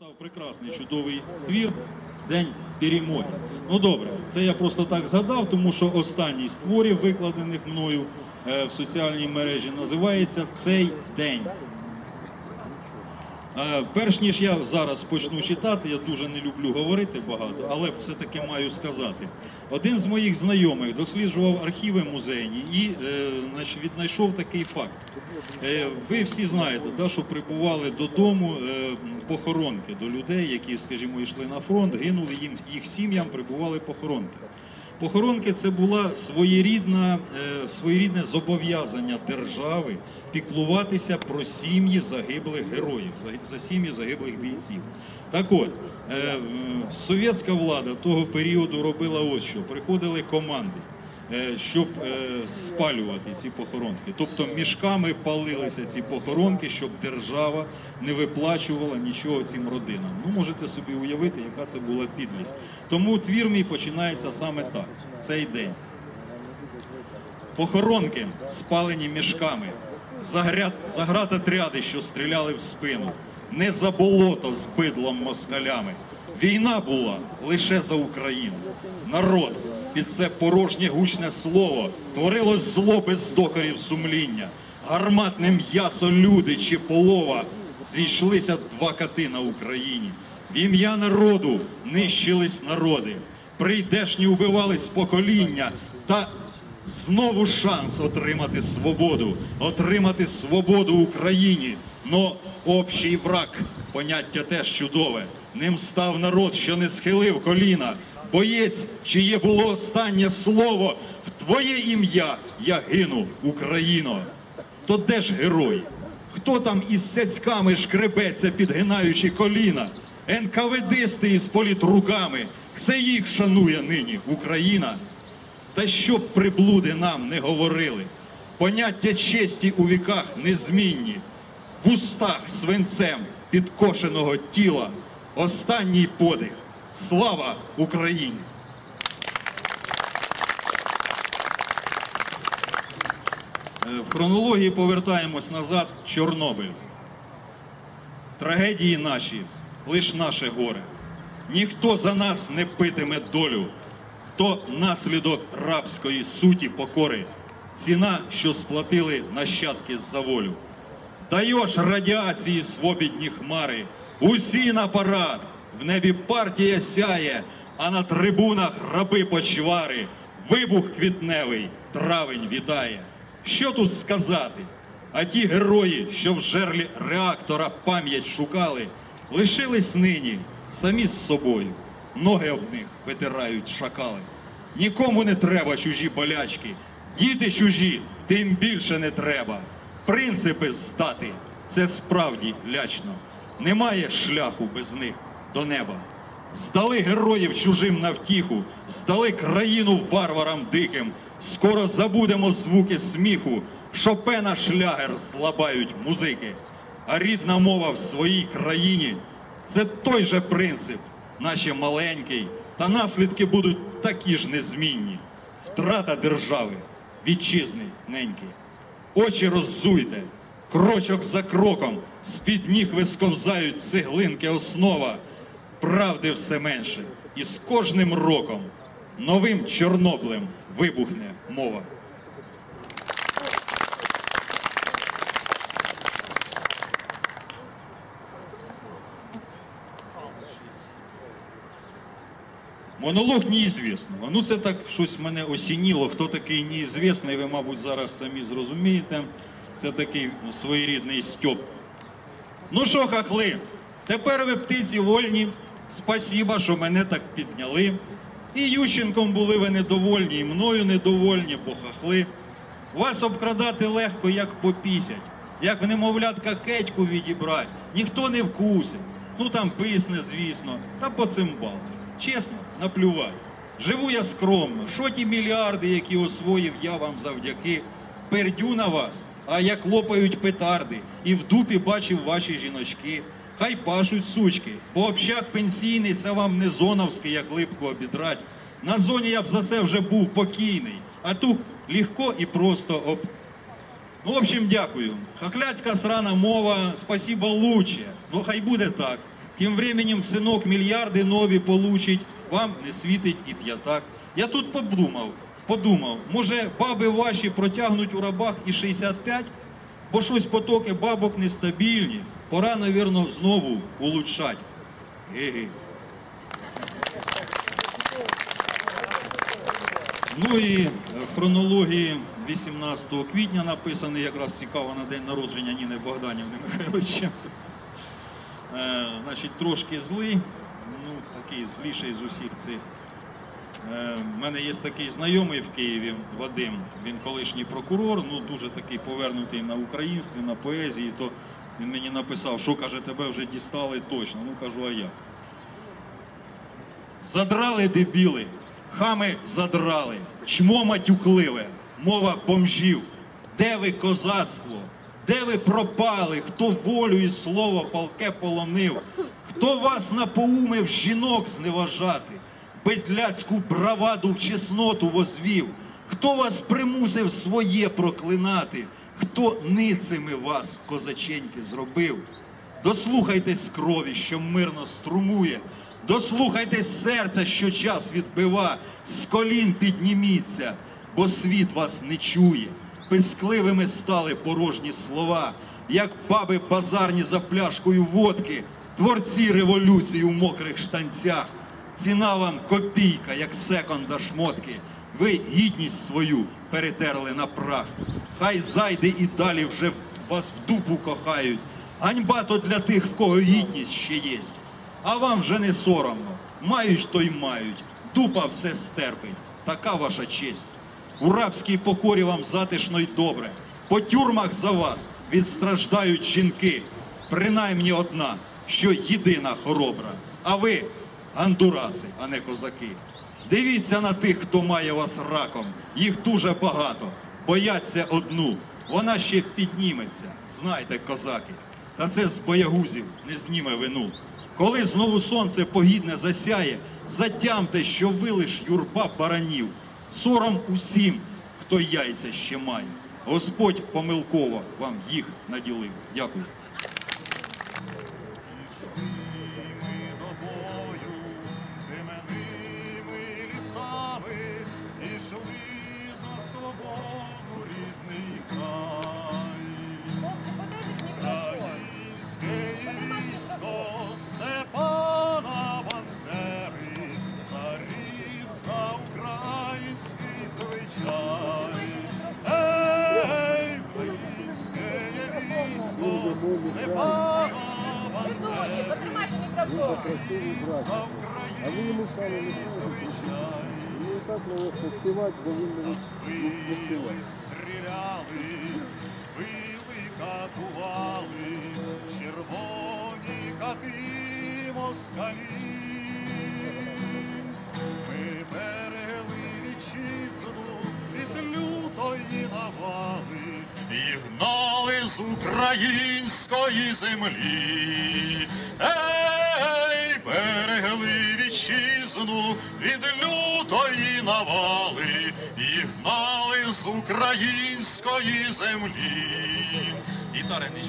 Написав прекрасний чудовий твір День перемоги. Ну добре, це я просто так згадав, тому що останній з творів, викладених мною е, в соціальній мережі, називається Цей день. Е, Перш ніж я зараз почну читати, я дуже не люблю говорити багато, але все-таки маю сказати. Один з моїх знайомих досліджував архіви музейні і е, знач- віднайшов такий факт. Е, ви всі знаєте, да, що прибували додому е, похоронки до людей, які, скажімо, йшли на фронт, гинули їм їх сім'ям, прибували похоронки. Похоронки це була своєрідна, своєрідне зобов'язання держави піклуватися про сім'ї загиблих героїв, за, сім'ї загиблих бійців. Так от, совєтська влада того періоду робила ось що: приходили команди, е, щоб е, спалювати ці похоронки. Тобто мішками палилися ці похоронки, щоб держава не виплачувала нічого цим родинам. Ну, можете собі уявити, яка це була підлість. Тому твір мій починається саме так, цей день. Похоронки спалені мішками, загряд, заградотряди, що стріляли в спину, не за болото з бидлом москалями. Війна була лише за Україну. Народ під це порожнє гучне слово творилось зло без докорів сумління. Гарматне м'ясо люди чи полова зійшлися два кати на Україні. В ім'я народу нищились народи, прийдешні убивались покоління та Знову шанс отримати свободу, отримати свободу Україні. Но общий враг, поняття теж чудове. Ним став народ, що не схилив коліна. Боєць, чиє було останнє слово, в твоє ім'я я гину, Україно. То де ж герой? Хто там із сяцьками шкребеться, підгинаючи коліна? НКВДисти із політруками. Це їх шанує нині Україна. Та щоб приблуди нам не говорили, поняття честі у віках незмінні, в устах свинцем підкошеного тіла, останній подих. Слава Україні! Е, В хронології повертаємось назад. Чорнобиль. Трагедії наші, лиш наше горе. Ніхто за нас не питиме долю то наслідок рабської суті покори, ціна, що сплатили нащадки за волю. Даєш радіації свобідні хмари, усі на парад, в небі партія сяє, а на трибунах раби почвари, вибух квітневий, травень вітає. Що тут сказати? А ті герої, що в жерлі реактора пам'ять шукали, лишились нині самі з собою. Ноги об них витирають шакали. Нікому не треба чужі болячки. Діти чужі, тим більше не треба. Принципи здати це справді лячно. Немає шляху без них до неба. Здали героїв чужим на втіху, здали країну варварам диким. Скоро забудемо звуки сміху, Шопена шлягер злабають музики. А рідна мова в своїй країні це той же принцип, наче маленький, та наслідки будуть такі ж незмінні. Втрата держави, вітчизни неньки. Очі роззуйте, крочок за кроком, з-під ніг висковзають цеглинки основа. Правди все менше, і з кожним роком новим Чорноблем вибухне мова. Монолог неізвісного. Ну це так щось мене осініло. Хто такий неізвісний, ви, мабуть, зараз самі зрозумієте. Це такий ну, своєрідний стьоп. Ну що, хахли, тепер ви птиці вольні. Спасіба, що мене так підняли. І Ющенком були ви недовольні, і мною недовольні, бо хахли. Вас обкрадати легко, як попісять, як в немовлятка кетьку відібрати. Ніхто не вкусить. Ну там писне, звісно, та по цимбал. Чесно, наплювати. Живу я скромно. Що ті мільярди, які освоїв я вам завдяки, пердю на вас, а як лопають петарди, і в дупі бачив ваші жіночки. Хай пашуть сучки, бо общак пенсійний це вам не зоновський, як липку обідрать. На зоні я б за це вже був покійний, а тут легко і просто об... Ну, в общем, дякую. Хохляцька срана мова, спасибо лучше. Ну, хай буде так. Тим временем синок мільярди нові получить, вам не світить і п'ятак. Я тут подумав, подумав, може баби ваші протягнуть у рабах і 65, бо щось потоки бабок нестабільні. Пора, навірно, знову улучшать. Ге-ге. Ну і в хронології 18 квітня написаний якраз цікаво на день народження Ніни Богданівни Михайловиченко. Е, значить, трошки злий, ну такий зліший з усіх цих. Е, У мене є такий знайомий в Києві Вадим, він колишній прокурор, ну дуже такий повернутий на українстві, на поезії. То він мені написав, що каже, тебе вже дістали точно. Ну кажу, а як? Задрали дебіли, хами задрали, чмо матюкливе, мова бомжів. Де ви козацтво? Де ви пропали? Хто волю і слово палке полонив? Хто вас напоумив жінок зневажати? Бедляцьку браваду в чесноту возвів? Хто вас примусив своє проклинати? Хто ницими вас, козаченьки, зробив? Дослухайтесь крові, що мирно струмує, дослухайтесь серця, що час відбива, з колін підніміться, бо світ вас не чує. Пискливими стали порожні слова, як баби базарні за пляшкою водки, творці революції у мокрих штанцях. Ціна вам копійка, як секонда шмотки. Ви гідність свою перетерли на прах. Хай зайде і далі вже вас в дупу кохають. Ганьба то для тих, в кого гідність ще єсть. А вам вже не соромно. Мають, то й мають. Дупа все стерпить. Така ваша честь. У рабській покорі вам затишно й добре. По тюрмах за вас відстраждають жінки. Принаймні одна, що єдина хоробра. А ви андураси, а не козаки. Дивіться на тих, хто має вас раком. Їх дуже багато. Бояться одну. Вона ще підніметься. Знайте, козаки. Та це з боягузів не зніме вину. Коли знову сонце погідне засяє, затямте, що ви лиш юрба баранів. Сором усім, хто яйця ще має. Господь помилково вам їх наділив. Дякую. Мікрофон. за А ви йому самі не звичай. Ну так легко співати, бо він не Били, співає. стріляли, били, катували, червоні кати москалі. Ми берегли вітчизну від лютої навали і гнали з української землі. Вітчизну від лютої навали і гнали з української землі. Гітари не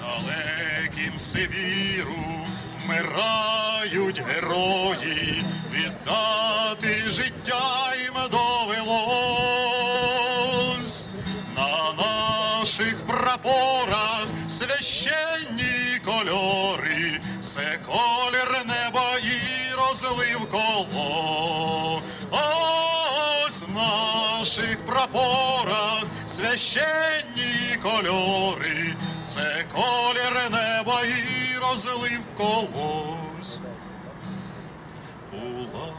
Далеким Сибіру вмирають герої, віддати життя їм довелось. На наших прапорах священні кольори, це колір неба і розлив коло. Ось в наших прапорах священні кольори, це колір неба і розлив колось. Була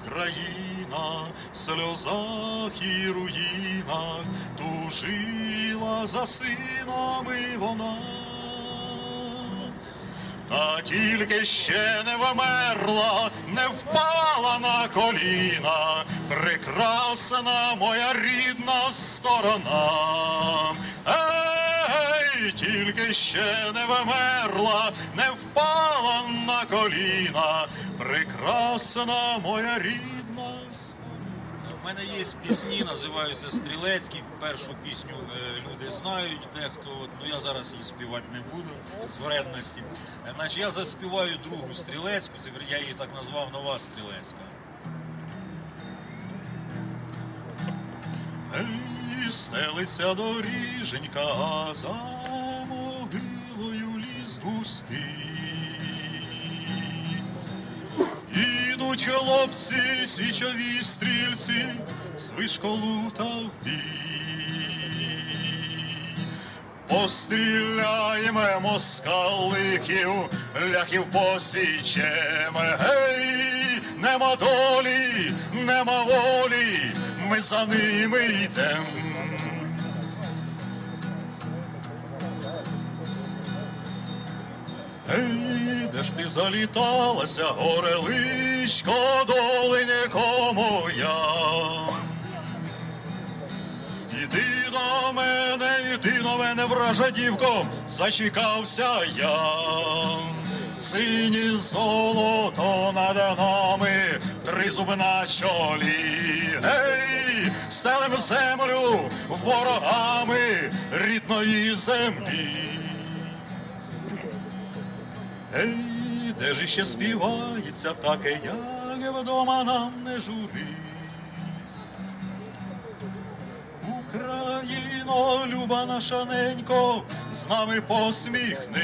Україна в сльозах і руїнах, тужила за синами вона. Та тільки ще не вмерла, не впала на коліна, прекрасна моя рідна сторона. Ей, тільки ще не вмерла, не впала на коліна, прекрасна моя рідна мене є пісні, називаються Стрілецькі. Першу пісню е, люди знають, дехто, ну я зараз її співати не буду з вредності. Е, я заспіваю другу стрілецьку, я її так назвав Нова Стрілецька. Ей, стелиться доріженька, а за могилою ліс густий. Ідуть хлопці, січові стрільці, з вишколута в бій. Постріляємо москаликів, ляхів посічемо. Гей, нема долі, нема волі, ми за ними йдем. Ей, ж ти заліталася, гореличко, доленько моя. Іди до мене, іди до мене, вража дівко, зачекався я. Сині золото над нами, три зуби на чолі. Гей, стелем землю ворогами рідної землі. Ей, де ж іще співається таке, як вдома нам не журись. Україно, люба наша ненько, з нами посміхнись.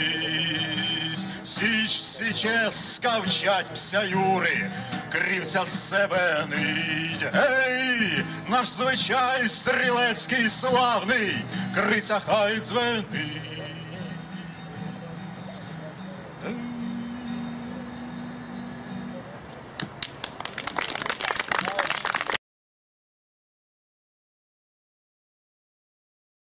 Січ січе скавчать пся Юри, крівця себе нить. Гей, наш звичай стрілецький славний, криця хай дзвенить.